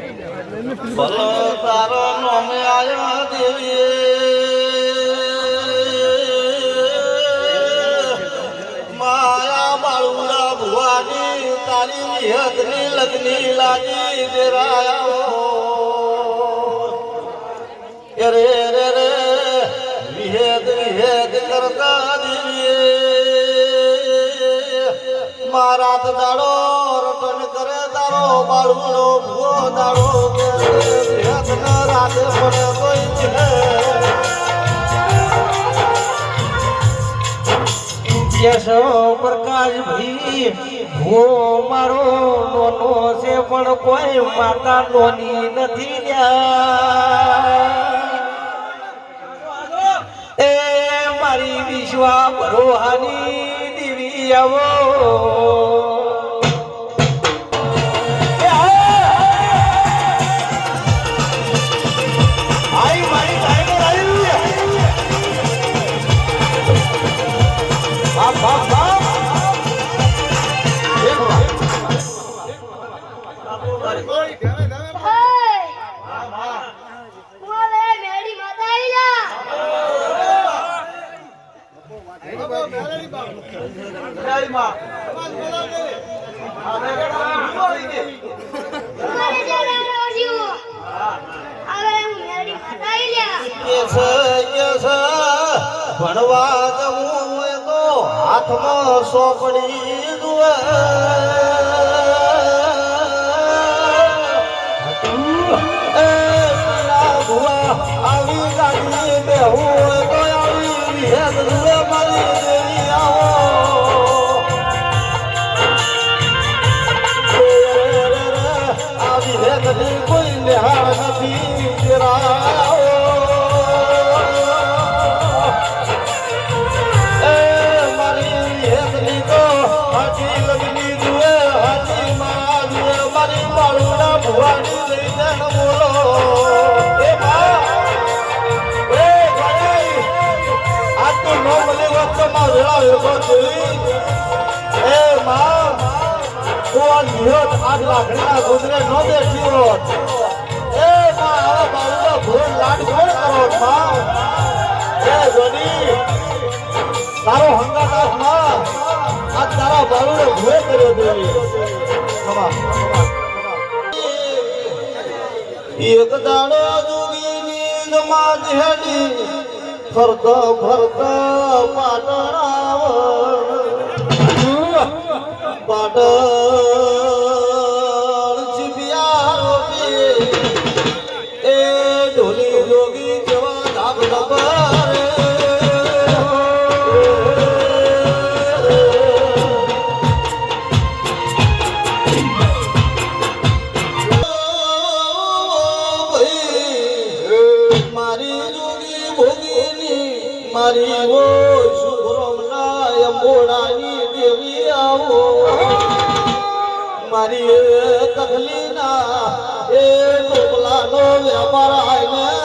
ભલો તારો નોમે આયા દેવી માયા બાળુડા ભુવાની તારી નિહતની લગ્ની લાગી દેરાયા. રે રે રે, વિહેદ વિહેદ કરતા દેવી મારા દાડો દાડો બાળુનો ભૂવો પ્રકાશ ભાઈ ભો મારો નોનો છે પણ કોઈ માતા નોની નથી. એ મારી વિશ્વા ભરોહાની દેવી આવો ભણવા જવું હોય તો હાથમાં સોપડી જુએ કોણ નિહત આગલા લાકડીના ગુજરે નો બેઠી હોત. એ માં આવા બાળુનો ભૂલ લાડ કોણ કરો માં? એ જોની તારો હંગાતમાં. આ તારા બાળુને ભૂલે કર્યો દેવી ખમા એક દાડો જોગીની જમાત હેડી ફરતા ફરતા પાટણ આવ. મારી ઓ શુભ્રમના અંબોડાની દેવી આવો મારી એ કથલીના એ ટોપલાનો વેપાર આઈને રે